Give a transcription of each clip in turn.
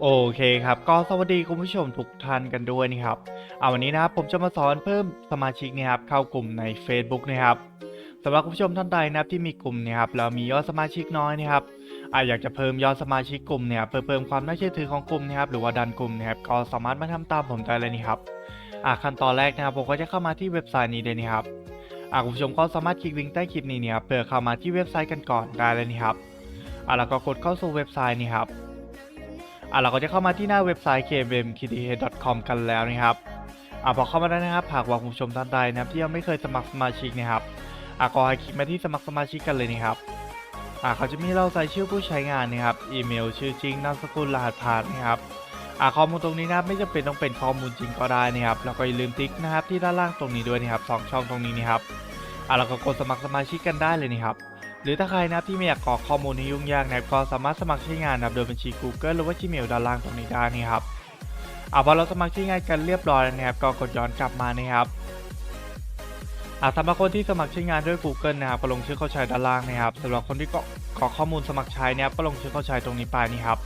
โอเคครับ ก็สวัสดีคุณผู้ชมทุกท่านกันด้วยนะครับเอาวันนี้นะครับผมจะมาสอนเพิ่มสมาชิกนะครับเข้ากลุ่มใน Facebook นะครับสำหรับคุณผู้ชมท่านใดนะครับที่มีกลุ่มเนะครับแล้วมียอดสมาชิกน้อยนะครับอะอยากจะเพิ่มยอดสมาชิกกลุ่มเนี่ยเพื่อเพิ่มความน่าเชื่อถือของกลุ่มนะครับหรือว่าดันกลุ่มนะครับก็สามารถมาทำตามผมได้เลยนี่ครับอะขั้นตอนแรกนะครับผมก็จะเข้ามาที่เว็บไซต์นี้เลยนะครับอะคุณผู้ชมก็สามารถคลิกลิงก์ใต้คลิปนี้เนี่ยครับเพื่อเข้ามาที่เว็บไซต์กันก่อนได้เลยนี่ครับอะแล้วก็กดเข้าสู่เว็บไซต์นี่ครับ อะเราก็จะเข้ามาที่หน้าเว็บไซต์ kmkth.com กันแล้วนะครับอะพอเข้ามาได้นะครับหากว่าคุณผู้ชมท่านใดนะครับที่ยังไม่เคยสมัครสมาชิกนะครับอะก็ให้คลิกมาที่สมัครสมาชิกกันเลยนะครับอะเขาจะมีเราใส่ชื่อผู้ใช้งานนะครับอีเมลชื่อจริงนามสกุลรหัสผ่านนะครับอะข้อมูลตรงนี้นะครับไม่จำเป็นต้องเป็นข้อมูลจริงก็ได้นะครับแล้วก็อย่าลืมติ๊กนะครับที่ด้านล่างตรงนี้ด้วยนะครับสองช่องตรงนี้นะครับอะเราก็กดสมัครสมาชิกกันได้เลยนะครับ หรือถ้าใครนะที่ไม่อยากกรอกข้อมูลที่ยุ่งยากนะครับก็สามารถสมัครใช้งานนะครับโดยบัญชี Google หรือว่า Gmail ด้านล่างตรงนี้ได้นี่ครับอะพอเราสมัครใช้งานกันเรียบร้อยแล้วนะครับก็กดย้อนกลับมานะครับอะสำหรับคนที่สมัครใช้งานด้วย Google นะครับก็ลงชื่อเข้าใช้ด้านล่างนะครับสำหรับคนที่ก็กรอกข้อมูลสมัครใช้เนะครับก็ลงชื่อเข้าใช้ตรงนี้ไปนี่ครับ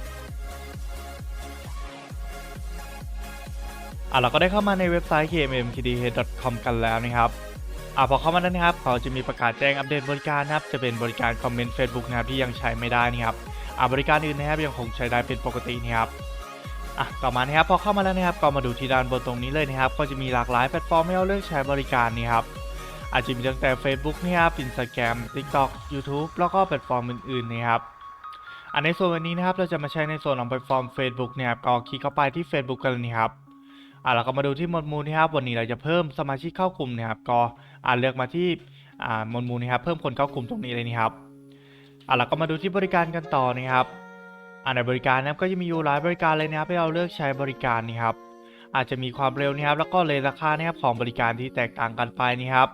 อะเราก็ได้เข้ามาในเว็บไซต์ kmmkdh.com กันแล้วนะครับ อ่าพอเข้ามาแล้วนะครับเขาจะมีประกาศแจ้งอัปเดตบริการนะครับ จะเป็นบริการคอมเมนต์ Facebook นะครับที่ยังใช้ไม่ได้นะครับอ่าบริการอื่นนะครับยังคงใช้ได้เป็นปกตินะครับอะต่อมานะครับพอเข้ามาแล้วนะครับก็มาดูที่ด้านบนตรงนี้เลยนะครับ ก็จะมีหลากหลายแพลตฟอร์มให้เราเลือกใช้บริการนี่ครับอาจจะมีตั้งแต่ Facebook นะครับ Instagram TikTok YouTube แล้วก็แพลตฟอร์มอื่นๆนะครับอันในส่วนวันนี้นะครับเราจะมาใช้ในส่วนของแพลตฟอร์ม Facebook เนี่ยครับก็คลิกเข้าไปที่ Facebook กันเลยนี่ครับ อ่าเราก็มาดูที่หมวดหมู่นะครับวันนี้เราจะเพิ่มสมาชิกเข้ากลุ่มนะครับก็อ่าเลือกมาที่อ่าหมวดหมู่นะครับเพิ่มคนเข้ากลุ่มตรงนี้เลยนะครับอ่าเราก็มาดูที่บริการกันต่อนะครับอ่าในบริการนะครับก็จะมีอยู่หลายบริการเลยนะครับให้เราเลือกใช้บริการนี่ครับ อาจจะมีความเร็วนะครับ แล้วก็เลยราคานะครับของบริการที่แตกต่างกันไปนี่ครับ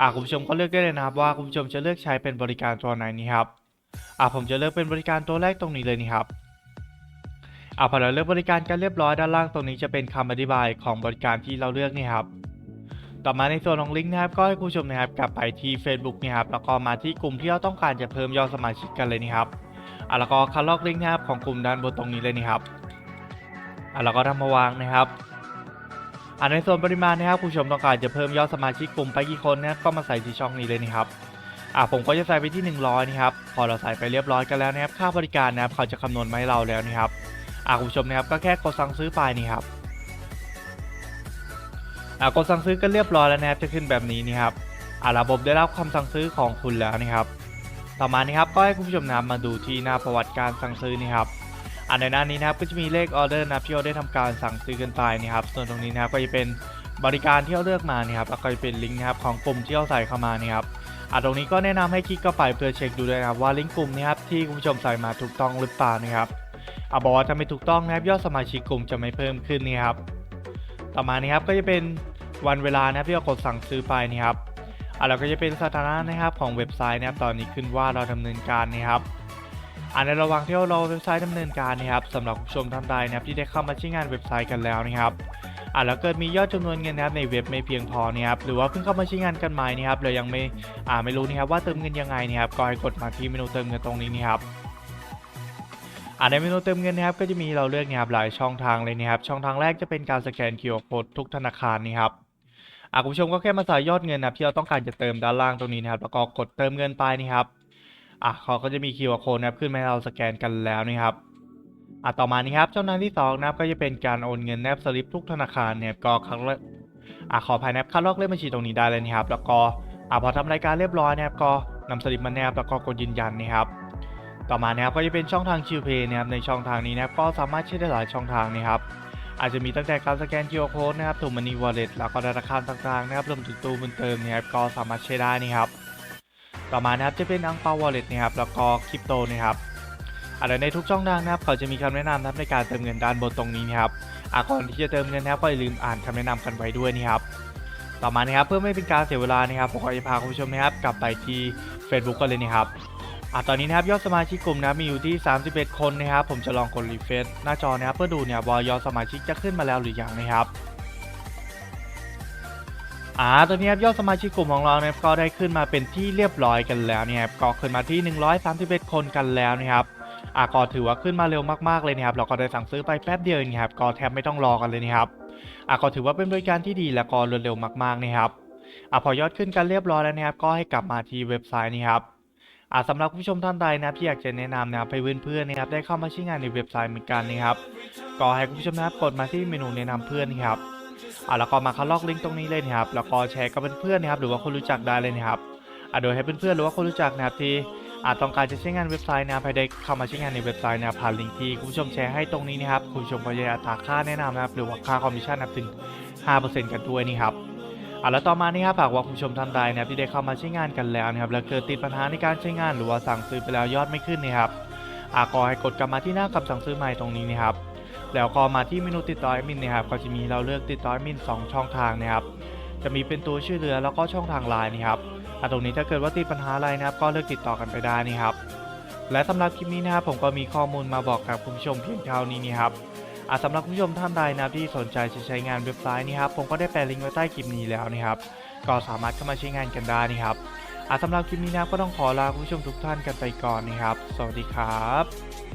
อ่าคุณผู้ชมก็เลือกได้เลยนะครับ ว่าคุณผู้ชมจะเลือกใช้เป็นบริการตัวไหนนี่ครับอ่าผมจะเลือกเป็นบริการตัวแรกตรงนี้เลยนี่ครับ อ่าพอเราเลือกบริการกันเรียบร้อยด้านล่างตรงนี้จะเป็นคำอธิบายของบริการที่เราเลือกนี่ครับต่อมาในส่วนของลิงก์นะครับก็ให้ผู้ชมนะครับกลับไปที่ Facebook นี่ครับแล้วก็มาที่กลุ่มที่เราต้องการจะเพิ่มยอดสมาชิกกันเลยนี่ครับอ่าแล้วก็คัดลอกลิงก์นะครับของกลุ่มด้านบนตรงนี้เลยนี่ครับอ่าแล้วก็ทำมาวางนะครับอ่าในส่วนปริมาณนะครับผู้ชมต้องการจะเพิ่มยอดสมาชิกกลุ่มไปกี่คนนะครับก็มาใส่ที่ช่องนี้เลยนี่ครับอ่าผมก็จะใส่ไปที่ 100นะครับพอเราใส่ไปเรียบร้อยกันแล้วนะครับค่าบริการนะครับเขาจะคำนวณมาให้เราแล้วนะครับ อ่าคุณผู้ชมนะครับก็แค่กดสั่งซื้อไปนี่ครับอ่ากดสั่งซื้อก็เรียบร้อยแล้วนะครับจะขึ้นแบบนี้นี่ครับอ่าระบบได้รับคำสั่งซื้อของคุณแล้วนะครับ ต่อมานี่ครับก็ให้คุณผู้ชมนะครับมาดูที่หน้าประวัติการสั่งซื้อนี่ครับอ่าในหน้านี้นะครับก็จะมีเลขออเดอร์นับที่เราได้ทำการสั่งซื้อกันไปนี่ครับส่วนตรงนี้นะครับก็จะเป็นบริการที่เราเลือกมานี่ครับแล้วก็จะเป็นลิงก์นะครับของกลุ่มที่เราใส่เข้ามานี่ครับอ่าตรงนี้ก็แนะนำให้คลิกเข้าไปเพื่อเช็คดูด้วยนะครับว่าลิงก์กลุ่มนี้ครับที่คุณผู้ชมใส่มาถูกต้องหรือเปล่านะครับ อาบอกว่าถ้าไม่ถูกต้องนะครับยอดสมาชิกกลุ่มจะไม่เพิ่มขึ้นนี่ครับ ต่อมานี้ครับก็จะเป็นวันเวลานะครับที่เรากดสั่งซื้อไปนี่ครับอ่าเราก็จะเป็นสถานะนะครับของเว็บไซต์นะครับตอนนี้ขึ้นว่าเราดำเนินการนะครับอ่าในระหว่างที่เรารอเว็บไซต์ดำเนินการนะครับสำหรับผู้ชมท่านใดนะครับที่ได้เข้ามาใช้งานเว็บไซต์กันแล้วนะครับอ่าแล้วเกิดมียอดจำนวนเงินนะครับในเว็บไม่เพียงพอนะครับหรือว่าเพิ่งเข้ามาใช้งานกันใหม่นะครับเรายังไม่อ่าไม่รู้นะครับว่าเติมเงินยังไงนะครับก็ให้กดมาที่เมนูเติมเงินตรงนี้นี่ครับ อ่าในเมนูเติมเงินนะครับก็จะมีเราเลือกนะครับหลายช่องทางเลยนะครับช่องทางแรกจะเป็นการสแกน QR Code ทุกธนาคารนี่ครับอ่าคุณผู้ชมก็แค่มาใส่ยอดเงินนะครับที่เราต้องการจะเติมด้านล่างตรงนี้นะครับแล้วก็กดเติมเงินไปนี่ครับอะเขาก็จะมี QR Code นะครับขึ้นมาให้เราสแกนกันแล้วนี่ครับอะต่อมานี่ครับช่องทางที่สองนะครับก็จะเป็นการโอนเงินแนบสลิปทุกธนาคารเนี่ยก็ครั้งละอะขอภายในบคัดลอกเลขบัญชีตรงนี้ได้เลยนะครับ แล้วก็อะพอทำรายการเรียบร้อยนะครับก็นำสลิปมาแนบแล้วก็กดยืนยันนี่ครับ ต่อมานะครับก็จะเป็นช่องทางชิวเพย์นะครับในช่องทางนี้นะครับก็สามารถใช้ได้หลายช่องทางนะครับอาจจะมีตั้งแต่การสแกน QR Code นะครับถูกมันนีวอลเล็ตแล้วก็ธนาคารต่างๆนะครับรวมถึงตู้บุญเติมนะครับก็สามารถใช้ได้นี่ครับ ต่อมานะครับจะเป็นอังเปาวอลเล็ตนะครับแล้วก็คริปโตนะครับอะไรในทุกช่องทางนะครับเขาจะมีคำแนะนำนะครับในการเติมเงินด้านบนตรงนี้นะครับอะก่อนที่จะเติมเงินนะครับก็อย่าลืมอ่านคำแนะนำกันไว้ด้วยนี่ครับต่อมานะครับเพื่อไม่เป็นการเสียเวลานะครับผมขอจะพาคุณผู้ชมนะครับกลับไปที่ Facebook กันเลยนะครับ อะตอนนี้นะครับยอดสมาชิกกลุ่มนะมีอยู่ที่ 31 คนนะครับผมจะลองกดรีเฟรชหน้าจอนะครับเพื่อดูเนี่ยว่ายอดสมาชิกจะขึ้นมาแล้วหรือยังนะครับอ่าตอนนี้ครับยอดสมาชิกกลุ่มของเราเนี่ยก็ได้ขึ้นมาเป็นที่เรียบร้อยกันแล้วเนี่ยครับก็ขึ้นมาที่ 131 คนกันแล้วนะครับอะก็ถือว่าขึ้นมาเร็วมากๆเลยนะครับเราก็ได้สั่งซื้อไปแป๊บเดียวเองครับก็แทบไม่ต้องรอกันเลยนะครับอะก็ถือว่าเป็นบริการที่ดีและก็รวดเร็วมากๆนะครับอะพอยอดขึ้นกันเรียบร้อยแล้วนะครับก็ให้กลับมาที่เว็บไซต์นี้ครับ อะสำหรับผู้ชมท่านใดนะครับที่อยากจะแนะนำนะครับให้เพื่อนๆนะครับได้เข้ามาใช้งานในเว็บไซต์เหมือนกันนะครับก็ให้คุณผู้ชมนะครับกดมาที่เมนูแนะนำเพื่อนนะครับอะแล้วก็มาคัดลอกลิงก์ตรงนี้เลยนะครับแล้วก็แชร์กับเพื่อนๆนะครับหรือว่าคนรู้จักได้เลยนะครับอะโดยให้เพื่อนๆหรือว่าคนรู้จักนะครับที่อาจต้องการจะใช้งานเว็บไซต์นะครับให้ได้เข้ามาใช้งานในเว็บไซต์นะครับผ่านลิงก์ที่คุณผู้ชมแชร์ให้ตรงนี้นะครับคุณผู้ชมก็จะอัตราค่าแนะนำนะครับหรือว่าค่าคอมมิชชั่นนะครับถึง5%กันด้วยนี่ครับ อะแล้วต่อมานี่ครับหากว่าคุณผู้ชมท่านใดนะครับที่ได้เข้ามาใช้งานกันแล้วนะครับแล้วเกิดติดปัญหาในการใช้งานหรือว่าสั่งซื้อไปแล้วยอดไม่ขึ้นนะครับอะก็ให้กดกลับมาที่หน้าคำสั่งซื้อใหม่ตรงนี้นะครับแล้วก็มาที่เมนูติดต่อแอดมินนะครับก็จะมีเราเลือกติดต่อแอดมิน 2 ช่องทางนะครับจะมีเป็นตัวชื่อเรือแล้วก็ช่องทางไลน์นะครับอะตรงนี้ถ้าเกิดว่าติดปัญหาอะไรนะครับก็เลือกติดต่อกันไปได้นี่ครับและสำหรับคลิปนี้นะครับผมก็มีข้อมูลมาบอกกับคุณผู้ชมเพียงเท่านี้นี่ครับ อะสำหรับคุณผู้ชมท่านใดนะครับที่สนใจจะใช้งานเว็บไซต์นี้ครับผมก็ได้แปะลิงก์ไว้ใต้คลิปนี้แล้วนะครับก็สามารถเข้ามาใช้งานกันได้นี่ครับอะสำหรับคลิปนี้นะก็ต้องขอลาคุณผู้ชมทุกท่านกันไปก่อนนะครับ สวัสดีครับ